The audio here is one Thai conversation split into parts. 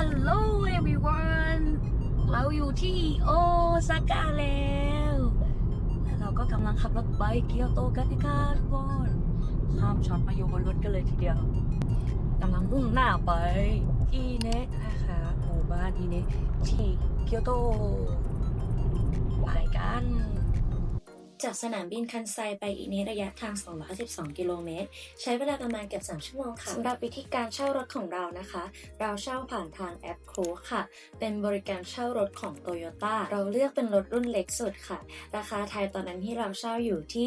ฮัลโหล everyone เราอยู่ที่โอซาก้าแล้ว และเราก็กำลังขับรถไปเกียวโตกันนะคะทุกคนข้ามช็อตมาอยู่บนรถกันเลยทีเดียวกำลังมุ่งหน้าไปอีเนะนะคะหมู่บ้านอีเนะที่เกียวโตไปกัน จากสนามบินคันไซไปอีนี้ระยะทาง 212 กิโลเมตร ใช้เวลาประมาณเกือบ 3 ชั่วโมงค่ะสำหรับวิธีการเช่ารถของเรานะคะ เราเช่าผ่านทางแอปครูค่ะ เป็นบริการเช่ารถของ Toyota เราเลือกเป็นรถรุ่นเล็กสุดค่ะ ราคาไทยตอนนั้นที่เราเช่าอยู่ที่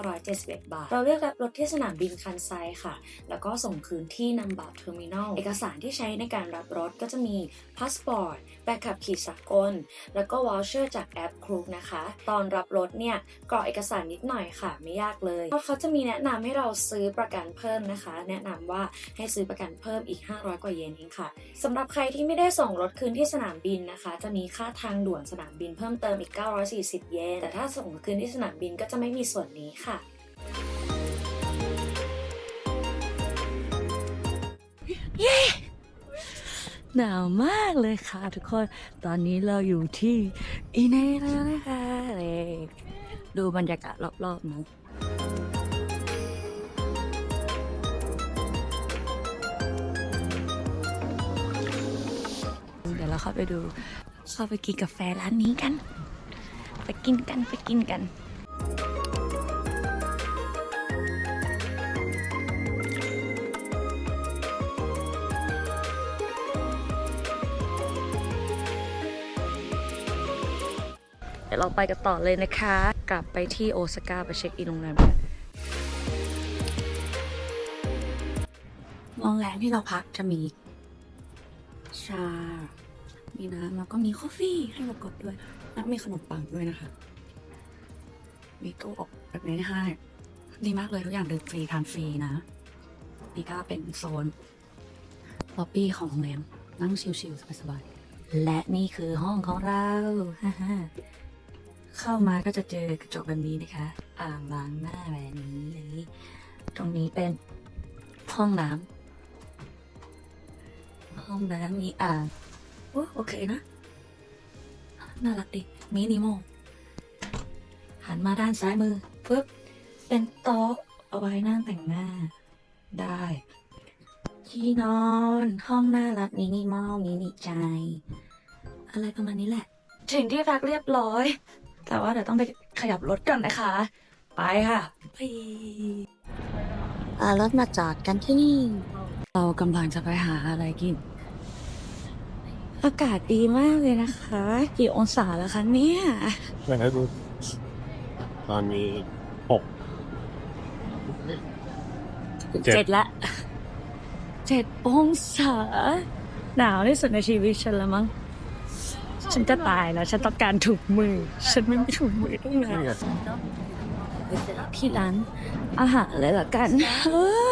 2,971 บาท เราเลือกรับรถที่สนามบินคันไซค่ะ แล้วก็ส่งคืนที่นำบัตรเทอร์มินอลเอกสารที่ใช้ในการรับรถก็จะมีพาสปอร์ต บขับขี่สากล แล้วก็วอลเชอร์จากแอปครูนะคะ ตอนรับรถเนี่ยกรอกเอกสารนิดหน่อยค่ะ ไม่ยากเลยเพราะเขาจะมีแนะนำให้เราซื้อประกันเพิ่มนะคะ แนะนำว่าให้ซื้อประกันเพิ่มอีก 500 กว่าเยนเองค่ะสำหรับใครที่ไม่ได้ส่งรถคืนที่สนามบินนะคะ จะมีค่าทางด่วนสนามบินเพิ่มเติมอีก 940 เยนแต่ถ้าส่งคืนที่สนามบินก็จะไม่มีส่วนนี้ค่ะเย้ หนาวมากเลยค่ะทุกคน ตอนนี้เราอยู่ที่อีเน่แล้วนะคะเลยดูบรรยากาศรอบๆนะเดี๋ยวเราเข้าไปดู เข้าไปกินกาแฟร้านนี้กัน ไปกินกันไปกินกัน ยวเราไปกันต่อเลยนะคะ กลับไปที่โอซาก้าไปเช็คอินโรงแรมกันโรงแรมที่เราพักจะมี ชา มีน้ำแล้วก็มีกาแฟให้เรากดด้วย แล้วมีขนมปังด้วยนะคะ มีตู้อบแบบนี้ให้ดีมากเลยทุกอย่างเดินฟรีทานฟรีนะ นี่ก็เป็นโซนล็อบบี้ของโรงแรมนั่งชิลๆสบายๆและนี่คือห้องของเรา เข้ามาก็จะเจอกระจกแบบนี้นะคะ อ่างล้างหน้าแบบนี้เลยตรงนี้เป็นห้องน้ำห้องน้ำมีอ่างโอ้โอเคนะ น่ารักดีมินิมอลหันมาด้านซ้ายมือปึ๊บเป็นโต๊ะเอาไว้นั่งแต่งหน้า ได้ที่นอนห้องน่ารักมินิมอลมินิใจ อะไรประมาณนี้แหละ ถึงที่พักเรียบร้อย แต่ว่าเดี๋ยวต้องไปขยับรถก่อนนะคะ ไปค่ะไปเอารถมาจอดกันที่นี่ เรากำลังจะไปหาอะไรกิน อากาศดีมากเลยนะคะ กี่องศาแล้วคะเนี่ยไหนดูตอนนี้หกเจ็ดเจ็ดละเจ็ดองศา หนาวที่สุดในชีวิตฉันละมั้ง ฉันจะตายแล้ว ฉันต้องการถุงมือ ฉันไม่มีถุงมือตั้งนานนี่ไงที่ร้านอาหารเลยละกันเอ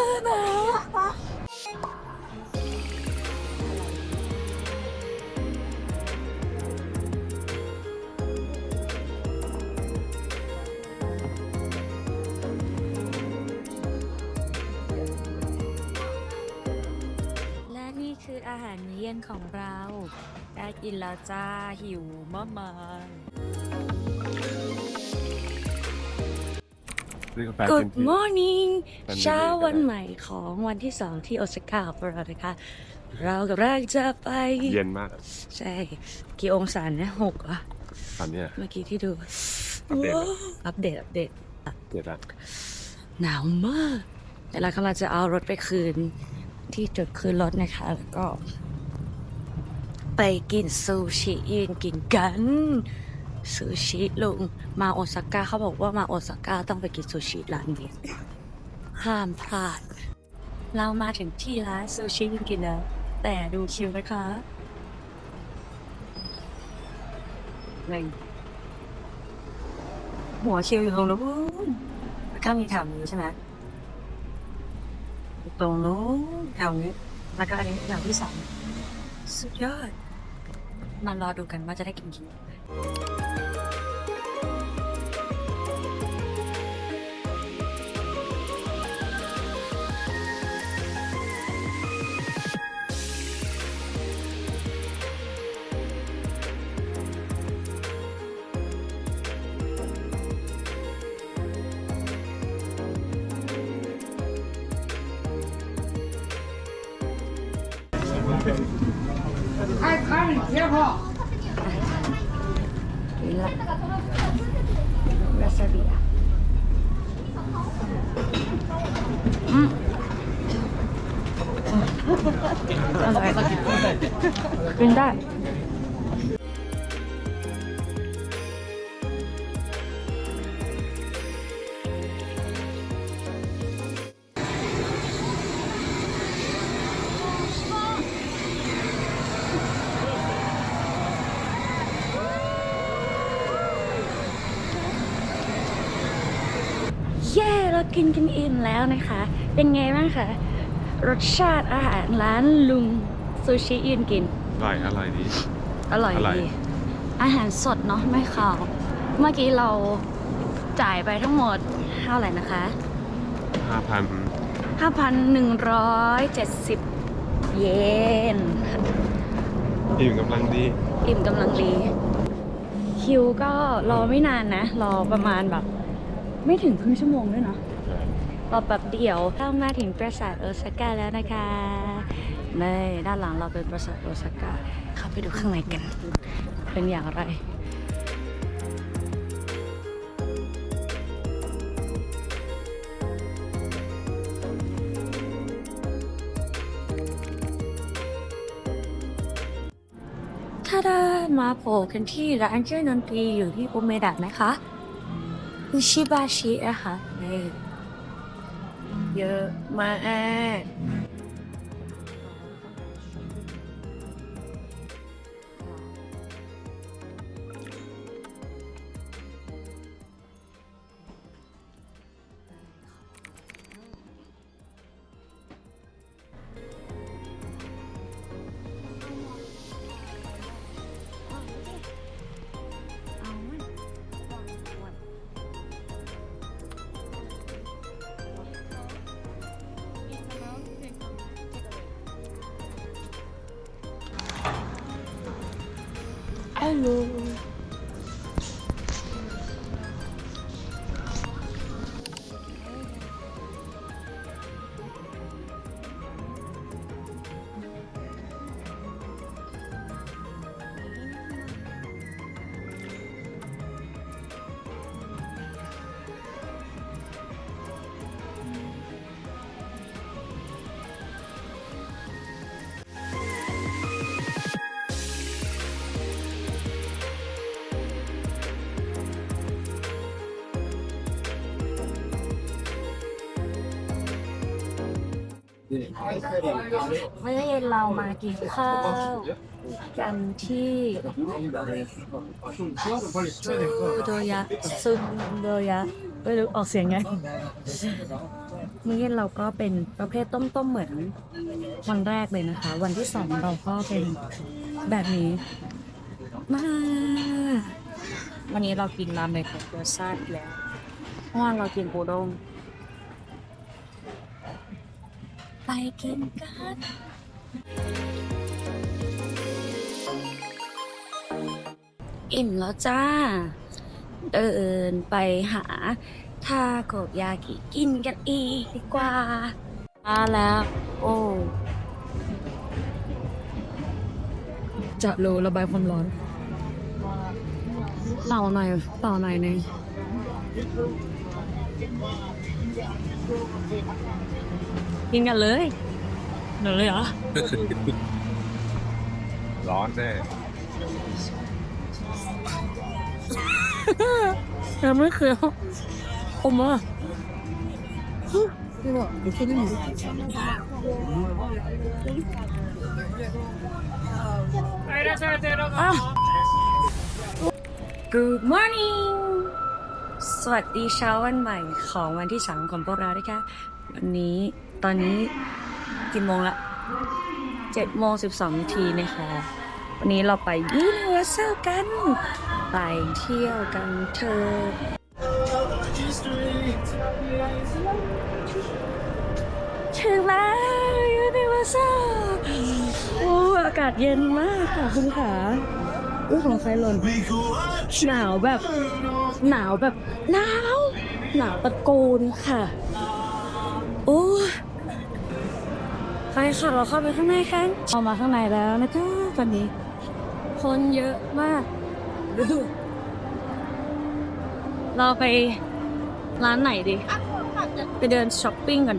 อหนาวและนี่คืออาหารมื้อเย็นของเราได้ กินแล้วจ้าหิวมากมายซื้อกาแฟ Good เต็มที่ morning เป็นเช้าเด็กๆวันใหม่ของวันที่สองที่โอซาก้าของเรานะคะ เรากำลังจะไป เย็นมากใช่ กี่องศาเนี่ยหกเหรอะ ตอนเนี้ย เมื่อกี้ที่ดู อัปเดตว้าวอัปเดต อัปเดต เจ็ดละหนาวมาก แต่เรากำลังจะเอารถไปคืนที่จุดคืนรถนะคะ แล้วก็ ไปกินซูชิยืนกินกันซูชิลุงมาโอซาก้าเขาบอกว่ามาโอซาก้าต้องไปกินซูชิร้านนี้ห้ามพลาด เรามาถึงที่ร้านซูชิยืนกินแล้วแต่ดูคิวนะคะหนึ่งหัวคิวอยู่ตรงนู้นก็มีแถวนี้ใช่ไหมตรงนู้นแถวนี้แล้วก็อันนี้แถวที่สองสุดยอด มารอดูกันว่าจะได้กินกี่ กินกันอิ่มแล้วนะคะ เป็นไงบ้างคะ รสชาติอาหารร้านลุงซูชิยืนกิน อร่อยอร่อยดี อร่อยอร่อย ดี อาหารสดเนาะไม่ขาว เมื่อกี้เราจ่ายไปทั้งหมดเท่าไหร่นะคะ5,000 5,170 เยน อิ่มกำลังดี อิ่มกำลังดีคิวก็รอไม่นานนะ รอประมาณแบบ ไม่ถึงครึ่งชั่วโมงด้วยเนาะ รอแป๊บเดียวเข้ามาถึงปราสาทโอซาก้าแล้วนะคะนี่ด้านหลังเราเป็นปราสาทโอซาก้าเข้าไปดูข้างในกัน เป็นอย่างไรถ้าได้มาโผล่กันที่ร้านเครื่องดนตรีอยู่ที่อุเมดะนะคะอุชิบาชิอะค่ะนี่ เยอะมาก ฮั เมื่อเย็นเรามากินข้าวกันที่ซูโดยะซูโดยะไม่รู้ออกเสียงไงเมื้อเย็นเราก็เป็นประเภทต้มๆเหมือนวันแรกเลยนะคะ วันที่สองเราก็เป็นแบบนี้มาวันนี้เรากินราเมในของเกอร์ซ่าอีกแล้วเพราะว่าเรากินปูด้ง ไปกินกันอิ่มแล้วจ้า เดินไปหาทาโกยากิกินกันอีกดีกว่า มาแล้ว โอ้ จะโลระบายความร้อนเป่าหน่อยเป่าหน่อยหนึง กินกันเลยเดี๋ยวเลยเหรอ ร้อนแน่ยังไม่เคยผมอะอะ Good morning สวัสดีเช้าวันใหม่ของวันที่สามของพวกเราด้วยค่ะวันนี้ ตอนนี้กี่โมงละเจ็ดโมงสิบสองนาทีนะคะ วันนี้เราไปยูนิเวอร์แซลกัน ไปเที่ยวกันเธอะถึงแล้วยูนิเวอร์แซลโอ้อากาศเย็นมากค่ะคุณขาอุ้ยของใครหล่นหนาวแบบ หนาวแบบหนาวหนาวตะโกนค่ะ โอ้ ไปค่ะเราเข้าไปข้างในกันเอามาข้างในแล้วนะจ๊ะตอนนี้ คนเยอะมากดูเราไปร้านไหนดี ไปเดินช้อปปิ้งกัน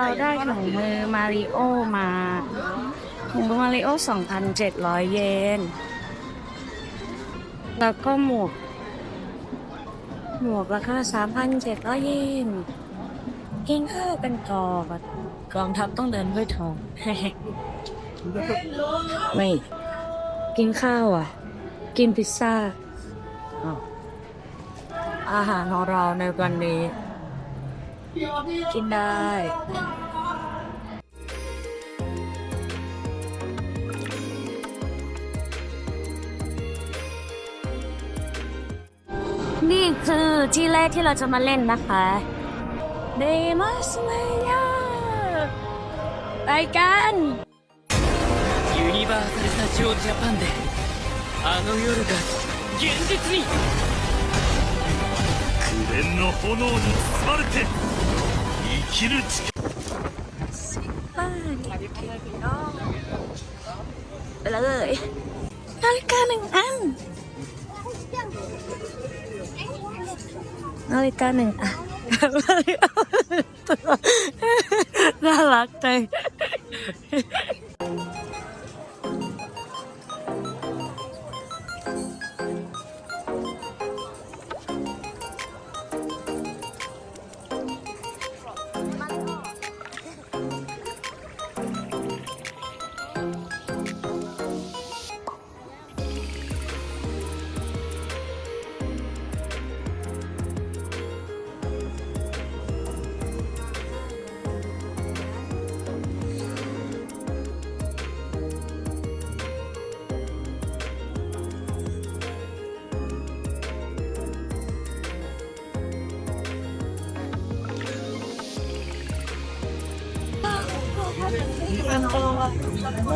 เราได้ถุงมือมาริโอมาถุงมือมาริโอ 2,700 เยน แล้วก็หมวก หมวกราคา 3,700 เยนกินข้าวกันก่อนกองทัพต้องเดินด้วยทอง ไม่ กินข้าวอะ กินพิซซ่าอาหารของเราในวันนี้ กินได้ นี่คือที่แรกที่เราจะมาเล่นนะคะเดมัสเลียไปกัน ユニバーサル・スタジオ・ジャパンであの夜が現実に紅の炎に包まれて ซุปเปอร์นิวเกโน่ไปเลยนาฬิกาหนึ่งอันนาฬิกาหนึ่งอัน น่ารักจ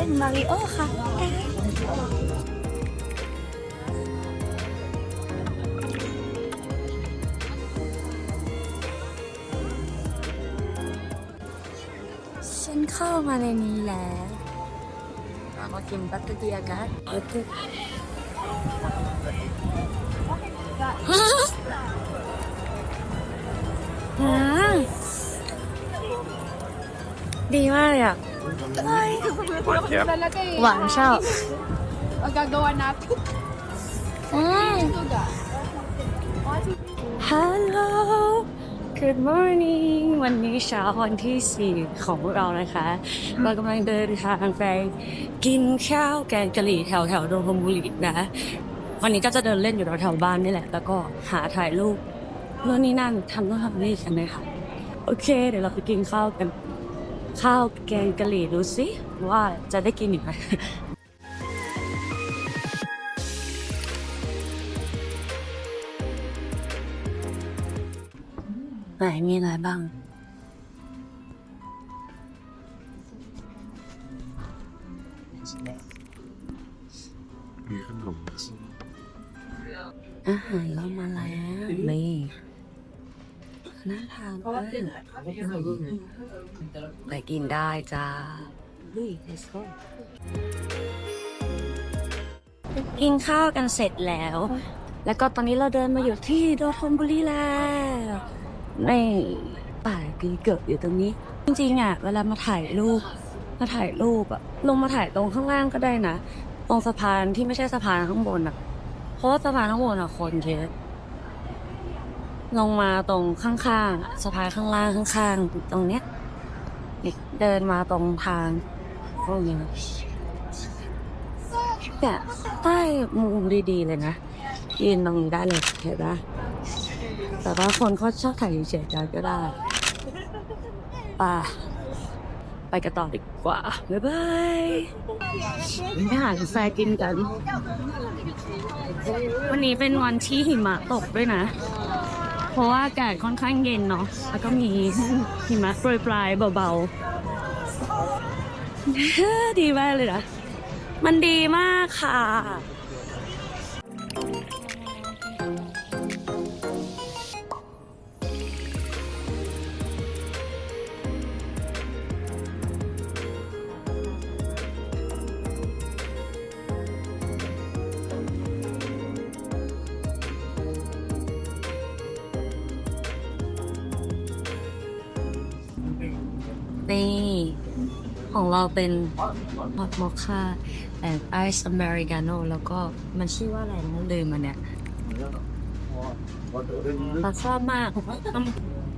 เล่นมาริโอค่ะฉันเข้ามาในนี้แล้วมากินบัตเตอร์เดียกันบัตเตอร์อืมดีมากเลยอะ หวานชอบ Magagawa natin. อืม Hello Good morning วันนี้เช้าวันที่ 4 ของพวกเรานะคะ เรากำลังเดินทางไปกินข้าวแกงกะหรี่แถวแถวๆโดมบุรีนะ วันนี้ก็จะเดินเล่นอยู่แถวๆบ้านนี่แหละ แล้วก็หาถ่ายรูปโน่นนี่นั่นทำต้องทำนี่กันเลยค่ะ โอเค เดี๋ยวเราไปกินข้าวกัน ข้าวแกงกะหรี่ดูสิว่าจะได้กินอีกไหมไหนมีอะไรบ้างานมากไปกินได้จ้า กินข้าวกันเสร็จแล้ว แล้วก็ตอนนี้เราเดินมาอยู่ที่โดทมบุรีแล้วในป่ากีเกิดอยู่ตรงนี้ จริงๆอะ เวลามาถ่ายรูป มาถ่ายรูปอะลงมาถ่ายตรงข้างล่างก็ได้นะ ตรงสะพานที่ไม่ใช่สะพานข้างบนอะเพราะว่าสะพานข้างบนอะคนเยอะ ลงมาตรงข้างๆสะพานข้างล่างข้างๆตรงเนี้ยเดินมาตรงทางพวกนี้นะไปเนี่ยใต้มุมดีๆเลยนะยืนตรงนี้ได้เลยเห็นปะแต่ว่าคนเขาชอบถ่ายเฉยๆก็ได้ไป่าไปกันต่อดีกว่า บ๊ายบายไปหากาแฟกินกัน วันนี้เป็นวันที่หิมะตกด้วยนะ เพราะว่าอากาศค่อนข้างเย็นเนาะแล้วก็มีหิมะโปรยปลายเบาๆ ดีมากเลยนะ มันดีมากค่ะ ของเราเป็นฮอตมอคค่าแอนไอซ์อเมริกาโน่แล้วก็มันชื่อว่าอะไรนะลืมมันเนี่ยเราชอบมากต้อง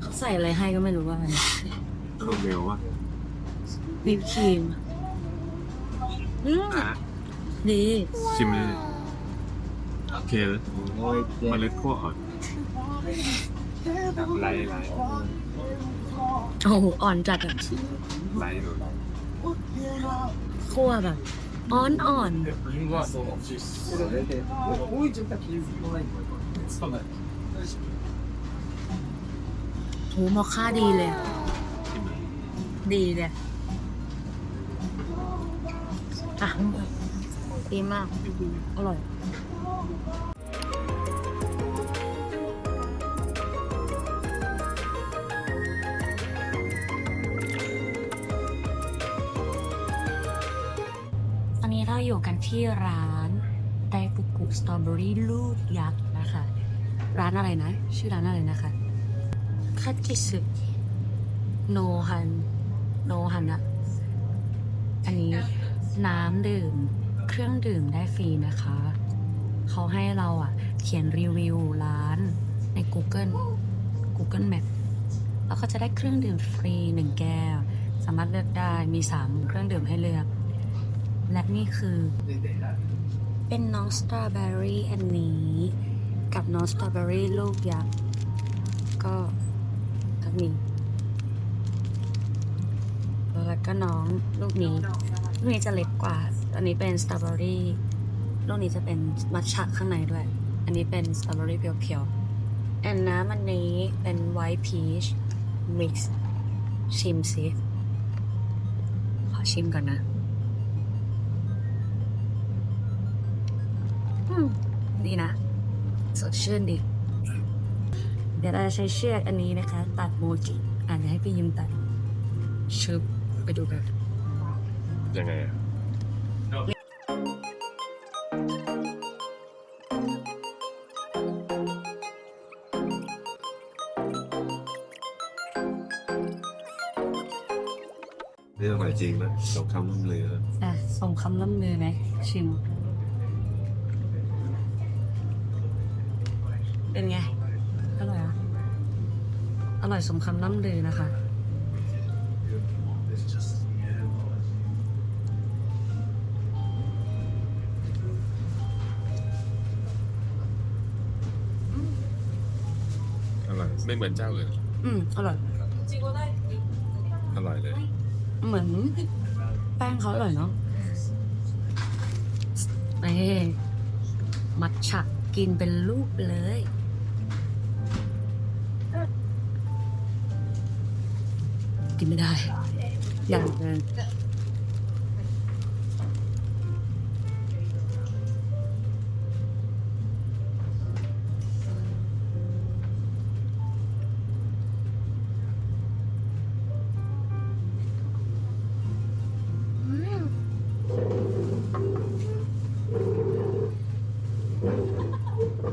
เขาใส่อะไรให้ก็ไม่รู้ว่าโรเมลวะวิปครีมอืมดีชิมเลยโอเคเลยเมล็ดขั้วอ่อนไล่ไล่โอ้โหอ่อนจัดอะไล่เลย คั่วแบบอ่อนอ่อนโหมอค่าดีเลย ดีเลยอะดีมาก อร่อย ที่ร้านไดฟุกุสตรอเบอรี่ลูกยักษ์นะคะ ร้านอะไรนะ ชื่อร้านอะไรนะคะคาจิสึโนฮันโนฮันอะอันนี้น้ำดื่มเครื่องดื่มได้ฟรีนะคะ เขาให้เราอะเขียนรีวิวร้านใน Google Google Map แล้วก็จะได้เครื่องดื่มฟรีหนึ่งแก้ว สามารถเลือกได้มีสามเครื่องดื่มให้เลือก และนี่คือ เป็นน้องสตรอเบอรี่อันนี้ กับน้องสตรอเบอรี่ลูกยักษ์ก็ก็มีแล้วก็น้องลูกนี้ลูกนี้จะเล็กกว่า อันนี้เป็นสตรอเบอรี่ลูกนี้จะเป็นมัทฉะข้างในด้วย อันนี้เป็นสตรอเบอรี่เพียวๆแอนน้ำอันนี้เป็นไวท์พีชมิกซ์ชิมสิขอชิมก่อนนะ อืม ดีนะ สดชื่นดี เดี๋ยวเราจะใช้เชือกอันนี้นะคะ ตัดโมจิอ่านให้พี่ยิมตัดชึบไปดูกัน ยังไงอะเรื่องอะไรจริงนะสงครามล่ำเรืออะส่งคำล่ำลือไหมชิม เป็นไง อร่อยอะอร่อยสมคำล่ำลือนะคะ อร่อย ไม่เหมือนเจ้าอื่นอืมอร่อย อร่อยเลย เหมือนแป้งเขาอร่อยเนาะเอ้มัทฉะกินเป็นลูกเลย นไม่ได้ อย่างเดิน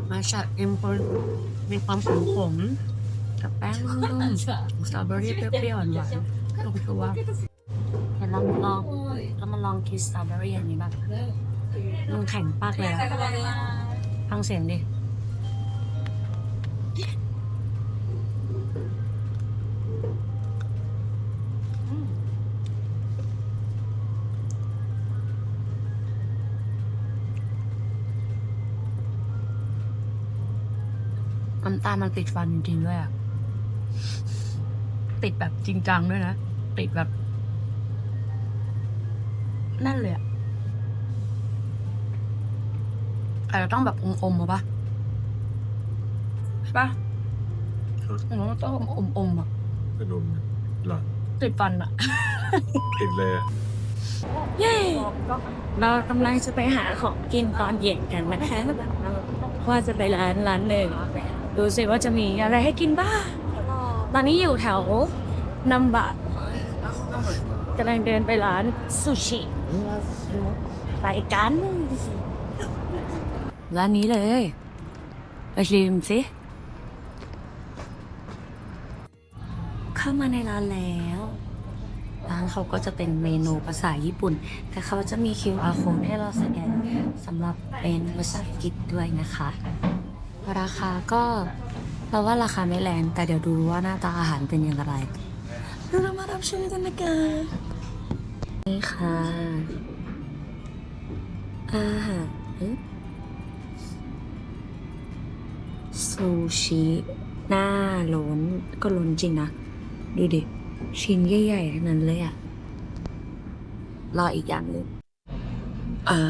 มัทฉะเอ็มพลมีความขมขมๆ กับแป้งนุ่มสตรอเบอรี่เปรี้ยวๆหวานๆลงตัวเดี๋ยวเลองเรามาลองกินสตรอเบอรี่อย่างนี้บ้างมันแข็งปากเลยอะฟังเสียงดิน้ำตาลมันติดฟันจริงๆด้วยอะ ติดแบบจริงจังด้วยนะ ติดแบบ นั่นเลยอะอาจจะต้องแบบอมๆมาปะใช่ปะผมว่าต้องอมๆอะกระดุมหรอติดฟันอะติดเลยอะเย้เรากำลังจะไปหาของกินตอนเย็นกันนะคะว่าจะไปร้านร้านหนึ่งดูสิว่าจะมีอะไรให้กินบ้าง ตอนนี้อยู่แถวนำบะกำลังเดินไปร้านซูชิไปกัน ร้านนี้เลย ไปชิมสิ เข้ามาในร้านแล้ว ร้านเขาก็จะเป็นเมนูภาษาญี่ปุ่น แต่เขาจะมี QR code ให้เราสแกนสำหรับเป็นภาษาอังกฤษด้วยนะคะ ราคาก็ เราว่าราคาไม่แรงแต่เดี๋ยวดูว่าหน้าตาอาหารเป็นอย่างไรเรามารับชมกันนะคะนี่ค่ะ อาหารซูชิหน้าล้นก็ล้นจริงนะ ดูดิ ชิ้นใหญ่ๆทั้งนั้นเลยอะรออีกอย่างหนึ่งอ่า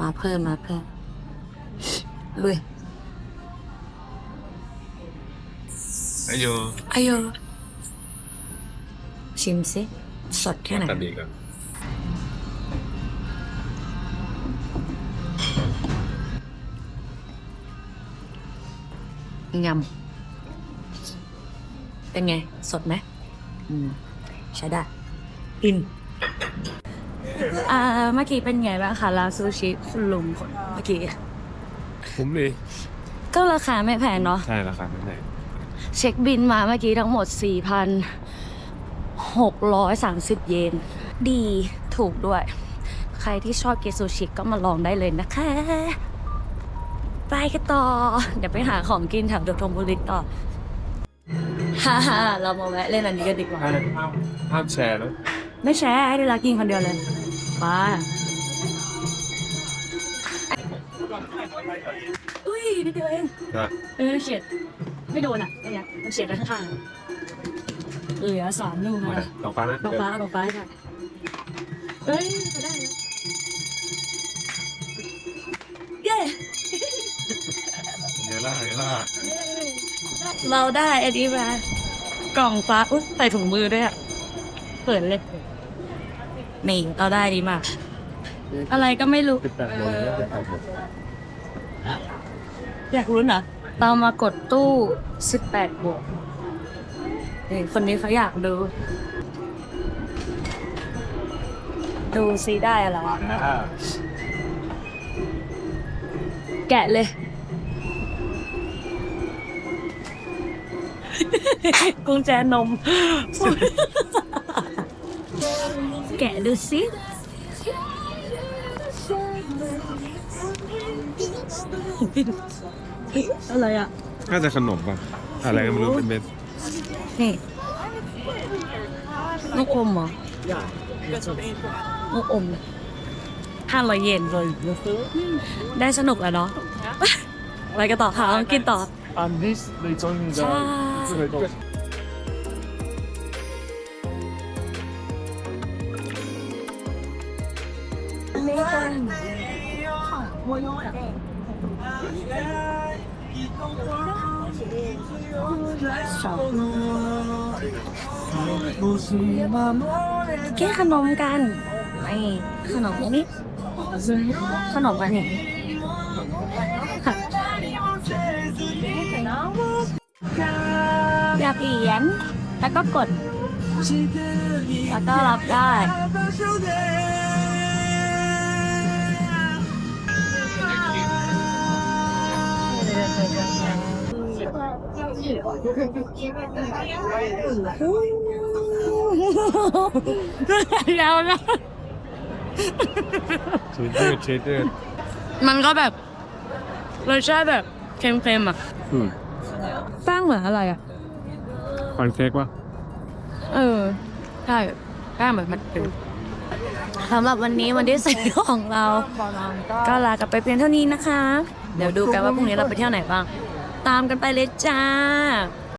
มาเพิ่มมาเพิ่มลุย อโยอายุชิมสิสดแค่ไหนตัดดีก่อนยำเป็นไง สดไหมอืมใช้ได้อินอ่าเมื่อกี้เป็นไงบ้างคะร้านซูชิคุณลุงคนเมื่อกี้ ผมเลยก็ราคาไม่แพงเนาะใช่ ราคาเท่าไหร่ เช็คบินมาเมื่อกี้ทั้งหมด 4,630 เยน ดีถูกด้วย ใครที่ชอบกินซูชิก็มาลองได้เลยนะคะ ไปกันต่อ เดี๋ยวไปหาของกินแถวเดอะทงบุรีต่อ ฮ่าฮ่าเรามาแวะเล่นอันนี้กันดีกว่า ห้ามห้ามแชร์นะไม่แชร์ให้ได้รักกินคนเดียวเลยไปอุ้ยนิดเดียวเองนะเออเฉียด ไม่โดนอะเนี่ยมันเฉียดไปข้างๆเหลือสามลูกมานะดอกฟ้านะดอกฟ้าดอกฟ้าค่ะเอ้ยไปได้นะเย้เยล่าเยล่าเราได้อันนี้มากล่องฟ้าอุ้ยใส่ถุงมือด้วยอะเปิดเลยนี่เราได้ดีมาก อะไรก็ไม่รู้ติดแปดโมงเนี่ยติดแปดโมงอยากรู้นะ เรามากดตู้ 18 บวกนี่คนนี้เขาอยากดู ดูซิได้อะไรอ่าแกะเลย กุญแจนม แกะดู สิอะไรอะ น่าจะขนมป่ะ อะไรก็ไม่รู้เป็นเม็ดนี่ลูกอมเหรอลูกอมห้าร้อยเยนเลยได้สนุกแล้วเนาะไปกันต่อค่ะต้องกินต่อ And this they told me ช่ that แก้ขนมกันนี่ขนมนนี้ขนมอันนี้ค่อยากเหรียญแล้วก็กด แล้วก็รับได้ แล้วนะชีสชีสมันก็แบบรสชาติแบบเค็มๆอะแป้งเหมือนอะไรอะคอนเค้กวะเออ ใช่แป้งแบบมันเป็นสำหรับวันนี้วันที่สี่ของเรา ก็ลากันไปเพียงเท่านี้นะคะ เดี๋ยวดูกันว่าพรุ่งนี้เราไปเที่ยวไหนบ้าง ตามกันไปเลยจ้า